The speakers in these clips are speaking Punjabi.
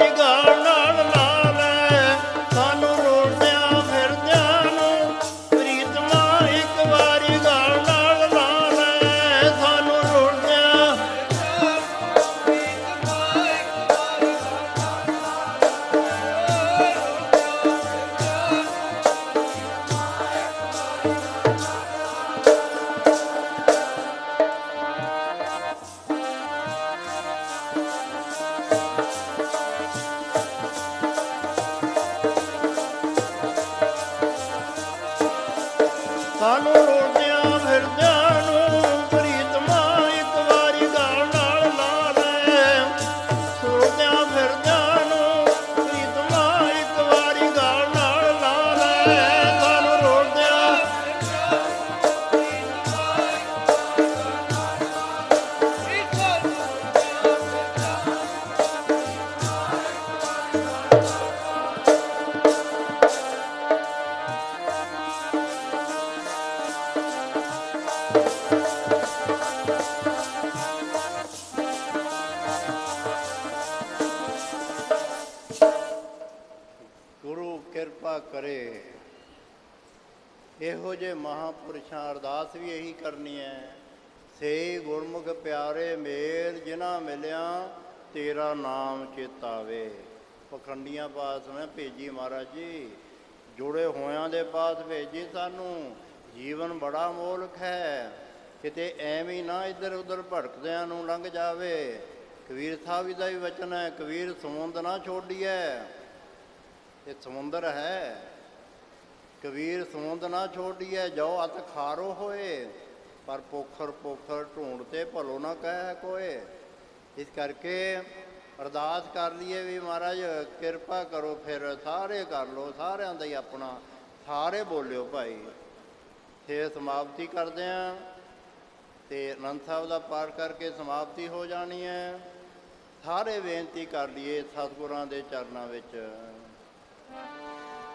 ਵਾਰੀ ਸਾਨੂੰ ਪੁਰਸ਼ਾਂ ਅਰਦਾਸ ਵੀ ਇਹੀ ਕਰਨੀ ਹੈ। ਸੇ ਗੁਰਮੁਖ ਪਿਆਰੇ ਮੇਲ, ਜਿਨ੍ਹਾਂ ਮਿਲਿਆ ਤੇਰਾ ਨਾਮ ਚੇਤਾਵੇ। ਪਖੰਡੀਆਂ ਪਾਸ ਮੈਂ ਭੇਜੀ ਮਹਾਰਾਜ ਜੀ। ਜੁੜੇ ਹੋਇਆਂ ਦੇ ਪਾਸ ਭੇਜੀ ਸਾਨੂੰ। ਜੀਵਨ ਬੜਾ ਮੋਲਕ ਹੈ। ਕਿਤੇ ਐਵੇਂ ਨਾ ਇੱਧਰ ਉੱਧਰ ਭਟਕਦਿਆਂ ਨੂੰ ਲੰਘ ਜਾਵੇ। ਕਬੀਰ ਸਾਹਿਬ ਦਾ ਵੀ ਵਚਨ ਹੈ, ਕਬੀਰ ਸਮੁੰਦ ਨਾ ਛੋਡੀਐ। ਇਹ ਸਮੁੰਦਰ ਹੈ। ਕਬੀਰ ਸਮੁੰਦ ਨਾ ਛੋਡੀਐ ਜੋ ਅਤ ਖਾਰੋ ਹੋਏ, ਪਰ ਪੋਖਰ ਪੋਖਰ ਢੂੰਡ ਤੇ ਭਲੋ ਨਾ ਕਹਿ ਕੋਏ। ਇਸ ਕਰਕੇ ਅਰਦਾਸ ਕਰ ਲਈਏ ਵੀ ਮਹਾਰਾਜ, ਕਿਰਪਾ ਕਰੋ ਫਿਰ, ਸਾਰੇ ਕਰ ਲੋ ਸਾਰਿਆਂ ਦਾ ਹੀ ਆਪਣਾ, ਸਾਰੇ ਬੋਲਿਓ ਭਾਈ। ਤੇ ਸਮਾਪਤੀ ਕਰਦੇ ਆਂ, ਤੇ ਅਨੰਦ ਸਾਹਿਬ ਦਾ ਪਾਠ ਕਰਕੇ ਸਮਾਪਤੀ ਹੋ ਜਾਣੀ ਹੈ ਸਾਰੇ ਬੇਨਤੀ ਕਰ ਲਈਏ ਸਤਿਗੁਰਾਂ ਦੇ ਚਰਨਾਂ ਵਿੱਚ।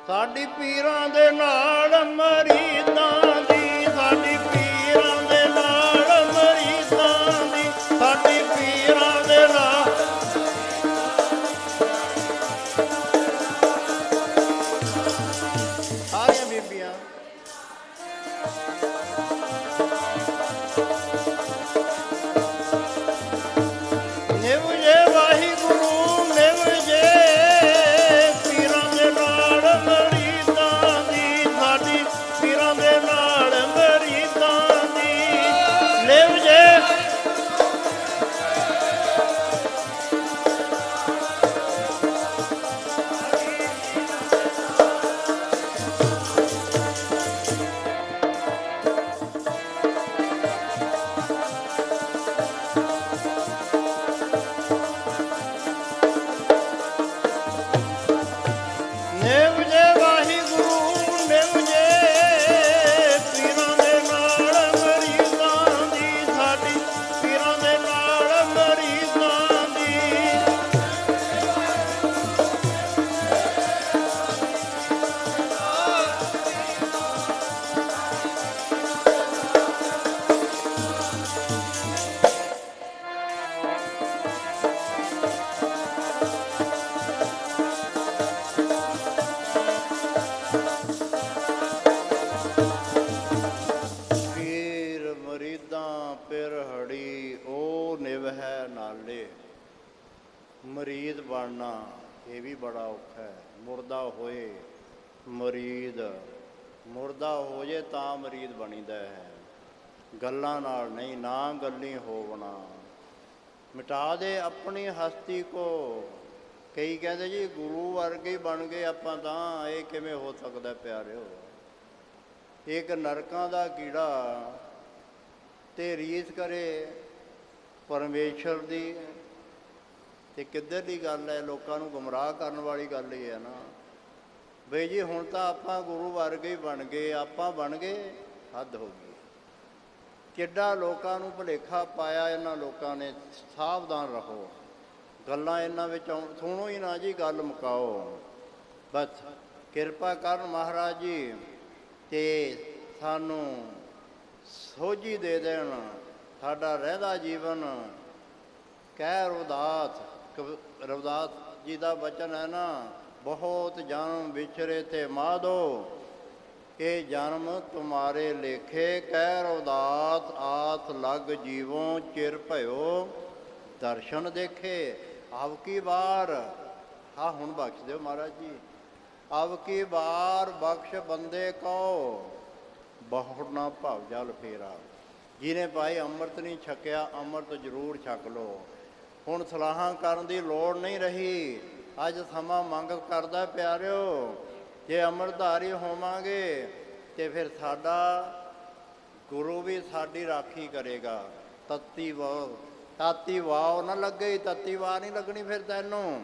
ਸਾਡੀ ਪੀਰਾਂ ਦੇ ਨਾਲ ਮਰੀਦਾਂ ਮਰੀਦ ਇਹ ਵੀ ਬੜਾ ਔਖਾ ਹੈ। ਮੁਰਦਾ ਹੋਏ ਮਰੀਦ, ਮੁਰਦਾ ਹੋ ਜੇ ਤਾਂ ਮਰੀਦ ਬਣੀਦਾ ਹੈ। ਗੱਲਾਂ ਨਾਲ ਨਹੀਂ, ਨਾ ਗੱਲੀ ਹੋਵਣਾ। ਮਿਟਾ ਦੇ ਆਪਣੀ ਹਸਤੀ ਕੋ। ਕਈ ਕਹਿੰਦੇ ਜੀ, ਗੁਰੂ ਵਰਗੇ ਬਣ ਗਏ ਆਪਾਂ ਤਾਂ, ਇਹ ਕਿਵੇਂ ਹੋ ਸਕਦਾ ਪਿਆਰਿਓ? ਇੱਕ ਨਰਕਾਂ ਦਾ ਕੀੜਾ ਤੇ ਰੀਸ ਕਰੇ ਪਰਮੇਸ਼ਰ ਦੀ। ਤੇ ਕਿੱਧਰ ਦੀ ਗੱਲ ਹੈ? ਲੋਕਾਂ ਨੂੰ ਗੁੰਮਰਾਹ ਕਰਨ ਵਾਲੀ ਗੱਲ ਹੀ ਹੈ ਨਾ। ਬਈ ਜੀ, ਹੁਣ ਤਾਂ ਆਪਾਂ ਗੁਰੂ ਵਰਗੇ ਹੀ ਬਣ ਗਏ, ਆਪਾਂ ਬਣ ਗਏ, ਹੱਦ ਹੋ ਗਈ। ਕਿੱਡਾ ਲੋਕਾਂ ਨੂੰ ਭੁਲੇਖਾ ਪਾਇਆ ਇਹਨਾਂ ਲੋਕਾਂ ਨੇ, ਸਾਵਧਾਨ ਰਹੋ। ਗੱਲਾਂ ਇਹਨਾਂ ਵਿੱਚ ਸੁਣੋ ਹੀ ਨਾ ਜੀ, ਗੱਲ ਮੁਕਾਓ। ਬਸ, ਕਿਰਪਾ ਕਰਨ ਮਹਾਰਾਜ ਜੀ, ਤੇ ਸਾਨੂੰ ਸੋਝੀ ਦੇ ਦੇਣ, ਸਾਡਾ ਰਹਿਦਾ ਜੀਵਨ ਕਹਿ ਉਦਾਸ। ਰਵਿਦਾਸ ਜੀ ਦਾ ਬਚਨ ਹੈ ਨਾ, ਬਹੁਤ ਜਨਮ ਵਿਚਰੇ ਤੇ ਮਾਧੋ, ਇਹ ਜਨਮ ਤੁਮਾਰੇ ਲੇਖੇ ਕਹਿ ਰਵਦਾਸ, ਆਸ ਲਗ ਜੀਵੋਂ ਚਿਰ ਭਇਓ, ਦਰਸ਼ਨ ਦੇਖੇ, ਆਵ ਕੀ ਵਾਰ ਹਾਂ ਹੁਣ ਬਖਸ਼ ਦਿਓ ਮਹਾਰਾਜ ਜੀ, ਆਵ ਕੀ ਵਾਰ ਬਖਸ਼ ਬੰਦੇ ਕੋ ਬਹੁਤ ਨਾ ਭਾਵ ਜਲ ਫੇਰਾ, ਜਿਹਨੇ ਭਾਈ ਅੰਮ੍ਰਿਤ ਨਹੀਂ ਛਕਿਆ, ਅੰਮ੍ਰਿਤ ਜ਼ਰੂਰ ਛਕ ਲੋ ਹੁਣ ਸਲਾਹਾਂ ਕਰਨ ਦੀ ਲੋੜ ਨਹੀਂ ਰਹੀ। ਅੱਜ ਸਮਾਂ ਮੰਗ ਕਰਦਾ ਪਿਆਰਿਓ, ਜੇ ਅਮਰਧਾਰੀ ਹੋਵਾਂਗੇ ਤੇ ਫਿਰ ਸਾਡਾ ਗੁਰੂ ਵੀ ਸਾਡੀ ਰਾਖੀ ਕਰੇਗਾ। ਤਤੀ ਵਾਹ, ਤਾਤੀ ਵਾਹ ਨਾ ਲੱਗੇ, ਤਤੀ ਵਾਹ ਨਹੀਂ ਲੱਗਣੀ ਫਿਰ ਤੈਨੂੰ।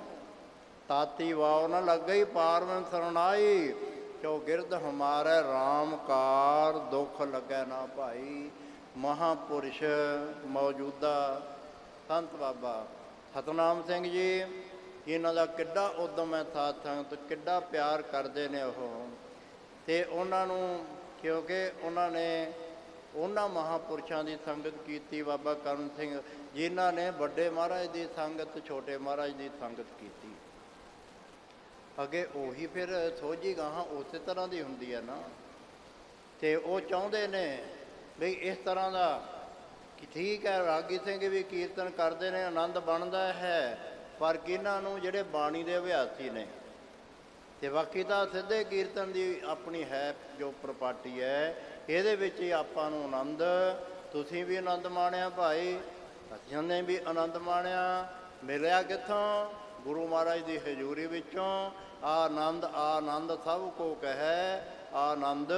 ਤਾਤੀ ਵਾਹ ਨਾ ਲੱਗੇ, ਪਾਰਵਨ ਸਰਣਾਈ, ਕਿਉ ਗਿਰਦ ਹਮਾਰੇ RAM ਕਾਰ ਦੁੱਖ ਲੱਗੈ ਨਾ ਭਾਈ। ਮਹਾਪੁਰਸ਼ ਮੌਜੂਦਾ ਸੰਤ ਬਾਬਾ ਸਤਨਾਮ ਸਿੰਘ ਜੀ ਇਹਨਾਂ ਦਾ ਕਿੱਡਾ ਉਦਮ ਹੈ ਸਾਧ ਸੰਗਤ, ਕਿੱਡਾ ਪਿਆਰ ਕਰਦੇ ਨੇ ਉਹ। ਤੇ ਉਹਨਾਂ ਨੂੰ, ਕਿਉਂਕਿ ਉਹਨਾਂ ਨੇ ਉਹਨਾਂ ਮਹਾਪੁਰਸ਼ਾਂ ਦੀ ਸੰਗਤ ਕੀਤੀ, ਬਾਬਾ ਕਰਨ ਸਿੰਘ, ਜਿਨ੍ਹਾਂ ਨੇ ਵੱਡੇ ਮਹਾਰਾਜ ਦੀ ਸੰਗਤ, ਛੋਟੇ ਮਹਾਰਾਜ ਦੀ ਸੰਗਤ ਕੀਤੀ। ਅੱਗੇ ਉਹੀ ਫਿਰ ਸੋਝੀ ਗਾਹਾਂ ਉਸੇ ਤਰ੍ਹਾਂ ਦੀ ਹੁੰਦੀ ਹੈ ਨਾ। ਤੇ ਉਹ ਚਾਹੁੰਦੇ ਨੇ ਵੀ ਇਸ ਤਰ੍ਹਾਂ ਦਾ ਕਿ ਠੀਕ ਹੈ, ਰਾਗੀ ਸਿੰਘ ਵੀ ਕੀਰਤਨ ਕਰਦੇ ਨੇ, ਆਨੰਦ ਬਣਦਾ ਹੈ, ਪਰ ਕਿਹਨਾਂ ਨੂੰ ਜਿਹੜੇ ਬਾਣੀ ਦੇ ਅਭਿਆਸੀ ਨੇ? ਤੇ ਬਾਕੀ ਤਾਂ ਸਿੱਧੇ ਕੀਰਤਨ ਦੀ ਆਪਣੀ ਹੈ ਜੋ ਪ੍ਰਪਾਟੀ ਹੈ, ਇਹਦੇ ਵਿੱਚ ਹੀ ਆਪਾਂ ਨੂੰ ਆਨੰਦ, ਤੁਸੀਂ ਵੀ ਆਨੰਦ ਮਾਣਿਆ ਭਾਈ ਅਸੀਂ ਨੇ ਵੀ ਆਨੰਦ ਮਾਣਿਆ, ਮਿਲਿਆ ਕਿੱਥੋਂ? ਗੁਰੂ ਮਹਾਰਾਜ ਦੀ ਹਜ਼ੂਰੀ ਵਿੱਚੋਂ, ਆਨੰਦ ਆਨੰਦ ਸਭ ਕੋ ਕਹੈ, ਆਨੰਦ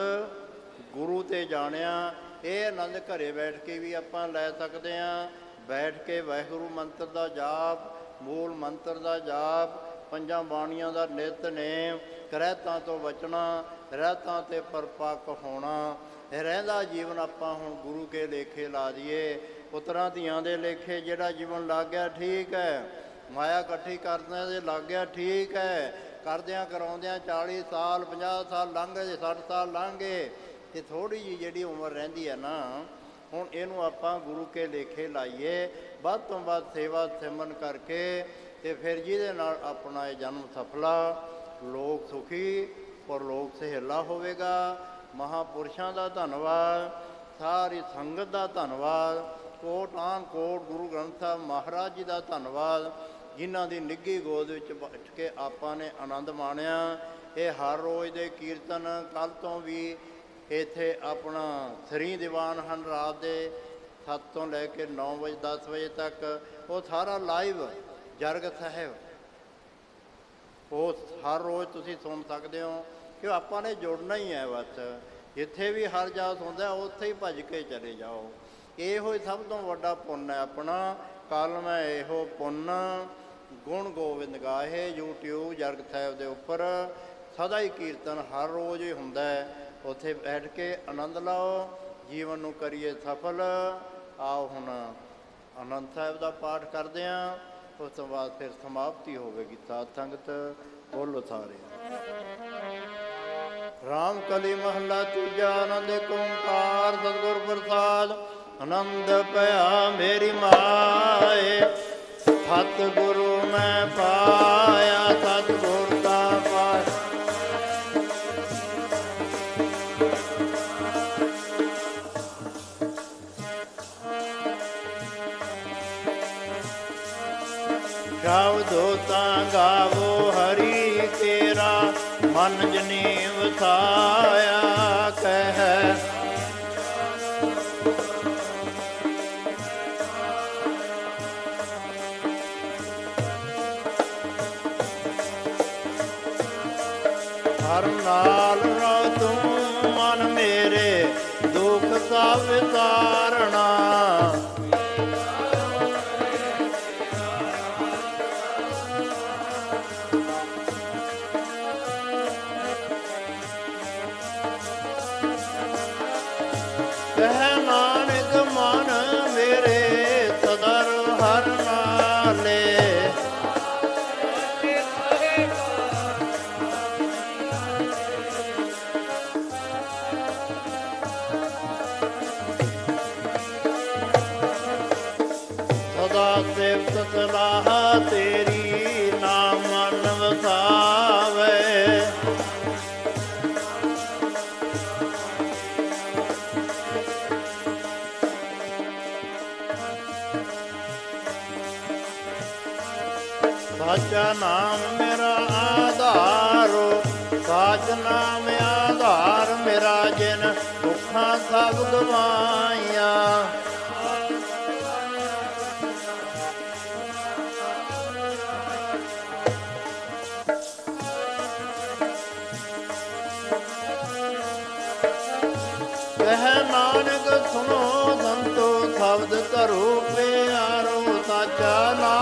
ਗੁਰੂ ਤੇ ਜਾਣਿਆ ਇਹ ਆਨੰਦ ਘਰੇ ਬੈਠ ਕੇ ਵੀ ਆਪਾਂ ਲੈ ਸਕਦੇ ਹਾਂ। ਬੈਠ ਕੇ ਵਾਹਿਗੁਰੂ ਮੰਤਰ ਦਾ ਜਾਪ, ਮੂਲ ਮੰਤਰ ਦਾ ਜਾਪ, ਪੰਜਾਂ ਬਾਣੀਆਂ ਦਾ ਨਿਤ ਨੇਮ ਕਰਹਿਤਾਂ ਤੋਂ ਬਚਣਾ, ਰਹਿਤਾਂ ਤੇ ਪਰਪੱਕ ਹੋਣਾ। ਰਹਿੰਦਾ ਜੀਵਨ ਆਪਾਂ ਹੁਣ ਗੁਰੂ ਕੇ ਲੇਖੇ ਲਾ ਦਈਏ। ਪੁੱਤਰਾਂ ਧੀਆਂ ਦੇ ਲੇਖੇ ਜਿਹੜਾ ਜੀਵਨ ਲੱਗ ਗਿਆ ਠੀਕ ਹੈ। ਮਾਇਆ ਇਕੱਠੀ ਕਰਦਿਆਂ ਦੇ ਲੱਗ ਗਿਆ ਠੀਕ ਹੈ। ਕਰਦਿਆਂ ਕਰਾਉਂਦਿਆਂ 40 ਸਾਲ 50 ਸਾਲ ਲੰਘ ਗਏ 60 ਸਾਲ ਲੰਘ ਗਏ। ਤੇ ਥੋੜੀ ਜੀ ਜਿਹੜੀ ਉਮਰ ਰਹਿੰਦੀ ਹੈ ਨਾ, ਹੁਣ ਇਹਨੂੰ ਆਪਾਂ ਗੁਰੂ ਕੇ ਲੇਖੇ ਲਾਈਏ, ਵੱਧ ਤੋਂ ਵੱਧ ਸੇਵਾ ਸਿਮਰਨ ਕਰਕੇ ਤੇ ਫਿਰ ਜਿਹਦੇ ਨਾਲ ਆਪਣਾ ਇਹ ਜਨਮ ਸਫਲਾ, ਲੋਕ ਸੁਖੀ ਔਰ ਲੋਕ ਸਹਿਲਾ ਹੋਵੇਗਾ, ਮਹਾਪੁਰਸ਼ਾਂ ਦਾ ਧੰਨਵਾਦ, ਸਾਰੀ ਸੰਗਤ ਦਾ ਧੰਨਵਾਦ, ਕੋਟ ਆਨ ਕੋਟ ਗੁਰੂ ਗ੍ਰੰਥ ਸਾਹਿਬ ਮਹਾਰਾਜ ਜੀ ਦਾ ਧੰਨਵਾਦ, ਜਿਨ੍ਹਾਂ ਦੀ ਨਿੱਗੀ ਗੋਦ ਵਿੱਚ ਬੈਠ ਕੇ ਆਪਾਂ ਨੇ ਆਨੰਦ ਮਾਣਿਆ। ਇਹ ਹਰ ਰੋਜ਼ ਦੇ ਕੀਰਤਨ ਕੱਲ ਤੋਂ ਵੀ ਇੱਥੇ ਆਪਣਾ ਸ੍ਰੀ ਦੀਵਾਨ ਹਨ ਰਾਤ ਦੇ 7 ਤੋਂ ਲੈ ਕੇ 9 ਵਜੇ 10 ਵਜੇ ਤੱਕ ਉਹ ਸਾਰਾ ਲਾਈਵ ਜਰਗ ਸਾਹਿਬ। ਉਹ ਹਰ ਰੋਜ਼ ਤੁਸੀਂ ਸੁਣ ਸਕਦੇ ਹੋ ਕਿ ਆਪਾਂ ਨੇ ਜੁੜਨਾ ਹੀ ਹੈ ਬਸ। ਜਿੱਥੇ ਵੀ ਹਰ ਜਾਤ ਹੁੰਦਾ, ਉੱਥੇ ਹੀ ਭੱਜ ਕੇ ਚਲੇ ਜਾਓ। ਇਹੋ ਹੀ ਸਭ ਤੋਂ ਵੱਡਾ ਪੁੰਨ ਹੈ ਆਪਣਾ। ਕਲਮ ਹੈ ਇਹੋ ਪੁੰਨ। ਗੁਣ ਗੋਬਿੰਦ ਗਾਹੇ, YouTube ਜਰਗ ਸਾਹਿਬ ਦੇ ਉੱਪਰ ਸਦਾ ਹੀ ਕੀਰਤਨ ਹਰ ਰੋਜ਼ ਹੀ ਹੁੰਦਾ ਹੈ। ਉੱਥੇ ਬੈਠ ਕੇ ਆਨੰਦ ਲਓ, ਜੀਵਨ ਨੂੰ ਕਰੀਏ ਸਫਲ। ਆਓ ਹੁਣ ਆਨੰਦ ਸਾਹਿਬ ਦਾ ਪਾਠ ਕਰਦੇ ਆਂ, ਉਸ ਤੋਂ ਬਾਅਦ ਫਿਰ ਸਮਾਪਤੀ ਹੋਵੇਗੀ ਸਾਧ ਸੰਗਤ। ਬੋਲੋ ਸਾਰੇ ਰਾਮ ਕਲੀ ਮਹੱਲਾ ਤੀਜਾ ਆਨੰਦ ਏਕ ਓੰਕਾਰ ਪ੍ਰਸਾਦ, ਆਨੰਦ ਭਇਆ ਮੇਰੀ ਮਾਏ। ਸਤਗੁਰੂ ਮੈਂ ਪਾਇਆ ਸਤ ਮਨ ਜਨੀ ਵਸਾਇਆ ਕਹਿ ਸਾਚਾ ਨਾਮ ਮੇਰਾ ਆਧਾਰੋ, ਸਾਚ ਨਾਮ ਆਧਾਰ ਮੇਰਾ ਜਿਨ ਭੁੱਖਾਂ ਸਭ ਗਵਾਈਆਂ। ਕਹਿ ਨਾਨਕ ਸੁਣੋ ਸੰਤੋ, ਸ਼ਬਦ ਧਰੋ ਪਿਆਰੋ, ਸਾਚਾ ਨਾਮ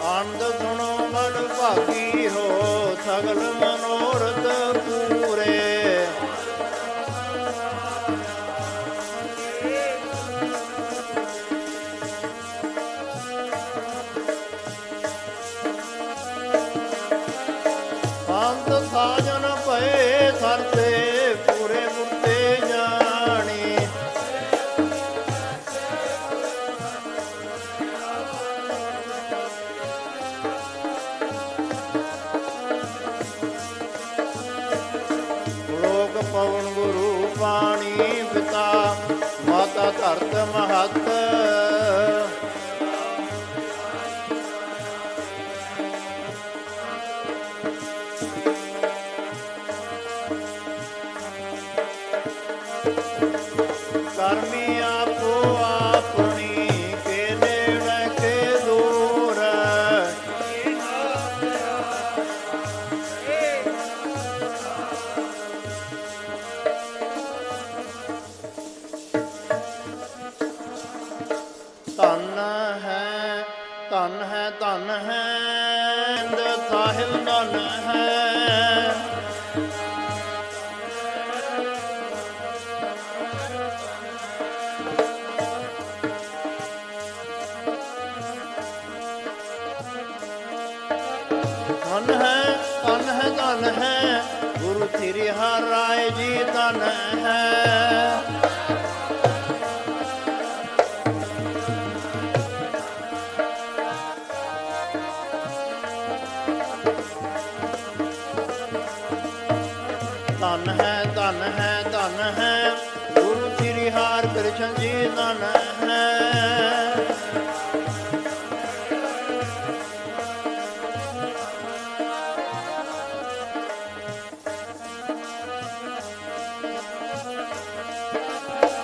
ਆਨੰਦ ਸੁਣੋ ਮਨ ਭਾਗੀ ਹੋ ਸਗਲ ਮਨੋਰਥ ਪੂਰੇ ਪਵਨ ਗੁਰੂ ਪਾਣੀ ਪਿਤਾ ਮਾਤਾ ਧਰਤ ਮਹਤ ਧਨ ਹੈ ਗੁਰੂ ਸ੍ਰੀ ਹਰ ਰਾਏ ਜੀ ਧਨ ਹੈ।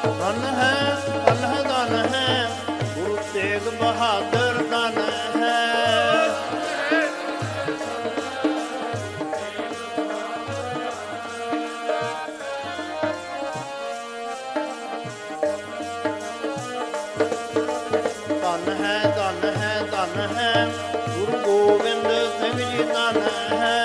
ਧਨ ਹੈ, ਧਨ ਧਨ ਹੈ, ਗੁਰੂ ਤੇਗ ਬਹਾਦਰ ਧਨ ਹੈ। ਧਨ ਹੈ ਧਨ ਹੈ ਧਨ ਹੈ, ਗੁਰੂ ਗੋਬਿੰਦ ਸਿੰਘ ਜੀ ਧਨ ਹੈ।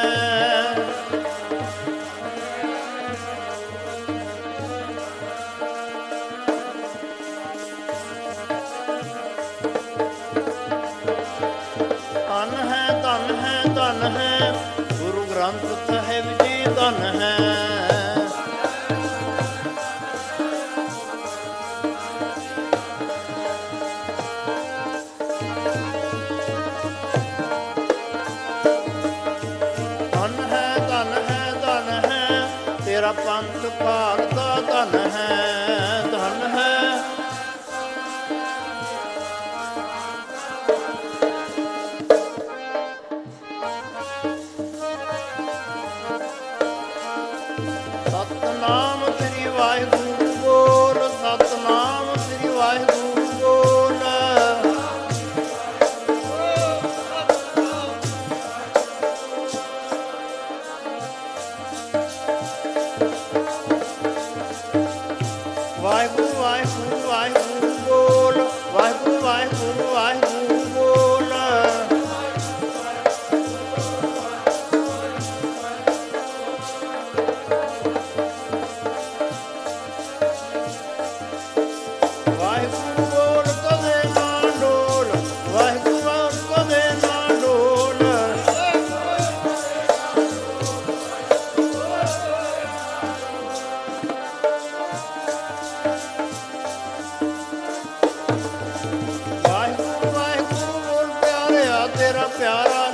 ਤੇਰਾ ਪਿਆਰਾ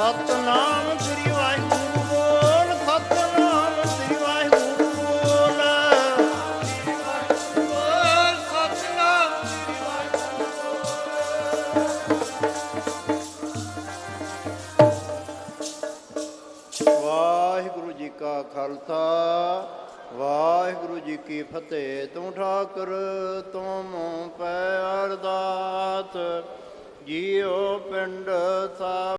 ਸਤਨਾਮ